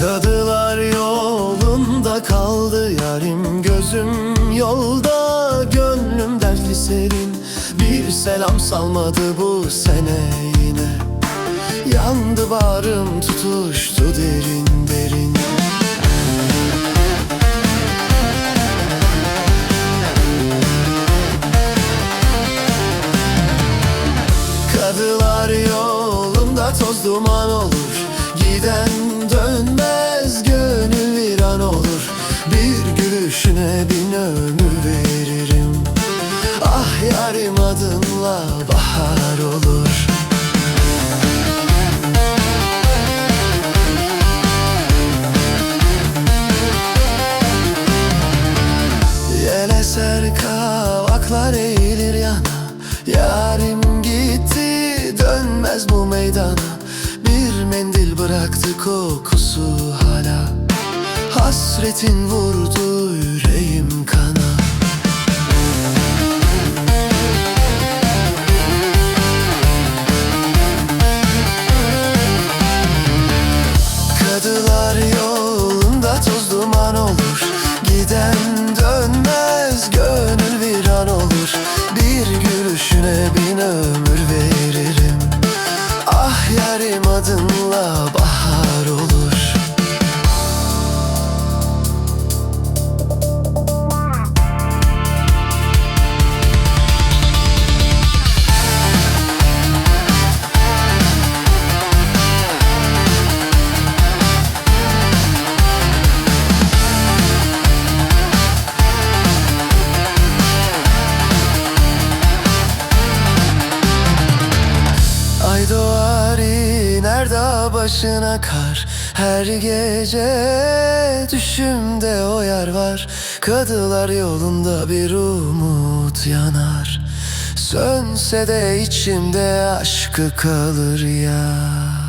Kadılar yolunda kaldı yarim Gözüm yolda gönlüm dertli serin selam salmadı bu sene yine. Yandı bağrım tutuştu derin derin. Kadılar yolunda toz duman olur. Giden dönmez gönül viran olur. Bir gülüşüne bin ömür veririm Ah yarim adınla bahar olur. Yel eser kavaklar eğilir yana Yarim gitti dönmez bu meydana. Bir mendil bıraktı kokusu hala. Hasretin vurdu yüreğim dönmez gönül viran olur. Bir gülüşüne bin ömür veririm. Ah yarim adınla bahar olur başına kar. Her gece düşümde o yer var. Kadılar yolunda bir umut yanar. Sönse de içimde aşkı kalır ya